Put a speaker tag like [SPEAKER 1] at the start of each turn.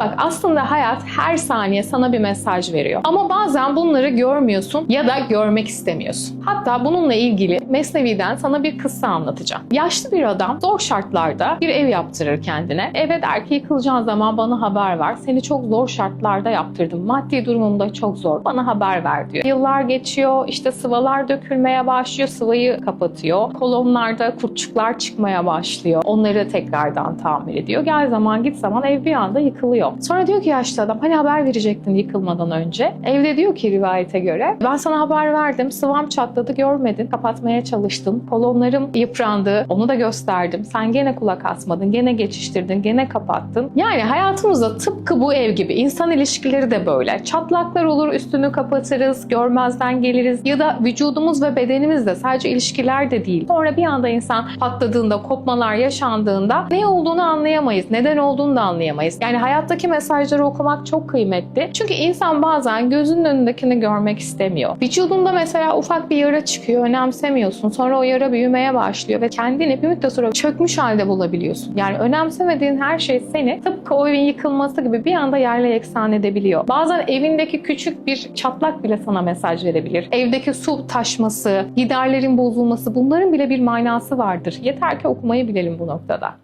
[SPEAKER 1] Bak aslında hayat her saniye sana bir mesaj veriyor. Ama bazen bunları görmüyorsun ya da görmek istemiyorsun. Hatta bununla ilgili Mesnevi'den sana bir kıssa anlatacağım. Yaşlı bir adam zor şartlarda bir ev yaptırır kendine. Eve der ki yıkılacağın zaman bana haber ver. Seni çok zor şartlarda yaptırdım. Maddi durumum da çok zor. Bana haber ver diyor. Yıllar geçiyor. işte sıvalar dökülmeye başlıyor. Sıvayı kapatıyor. Kolonlarda kurtçuklar çıkmaya başlıyor. Onları tekrardan tamir ediyor. Gel zaman git zaman ev bir anda yıkılıyor. Sonra diyor ki yaşlı adam hani haber verecektin yıkılmadan önce. Evde diyor ki rivayete göre ben sana haber verdim. Sıvam çatladı görmedin. Kapatmaya çalıştın. Kolonlarım yıprandı. Onu da gösterdim. Sen gene kulak asmadın. Gene geçiştirdin. Gene kapattın. Yani hayatımızda tıpkı bu ev gibi insan ilişkileri de böyle. Çatlaklar olur üstünü kapatırız. Görmezden geliriz. Ya da vücudumuz ve bedenimiz de sadece ilişkiler de değil. Sonra bir anda insan patladığında, kopmalar yaşandığında ne olduğunu anlayamayız. Neden olduğunu da anlayamayız. Yani hayattaki mesajları okumak çok kıymetli. Çünkü insan bazen gözünün önündekini görmek istemiyor. Vücudunda mesela ufak bir yara çıkıyor, önemsemiyorsun. Sonra o yara büyümeye başlıyor ve kendini bir müddet sonra çökmüş halde bulabiliyorsun. Yani önemsemediğin her şey seni tıpkı o evin yıkılması gibi bir anda yerle yeksan edebiliyor. Bazen evindeki küçük bir çatlak bile sana mesaj verebilir. Evdeki su taşması, giderlerin bozulması bunların bile bir manası vardır. Yeter ki okumayı bilelim bu noktada.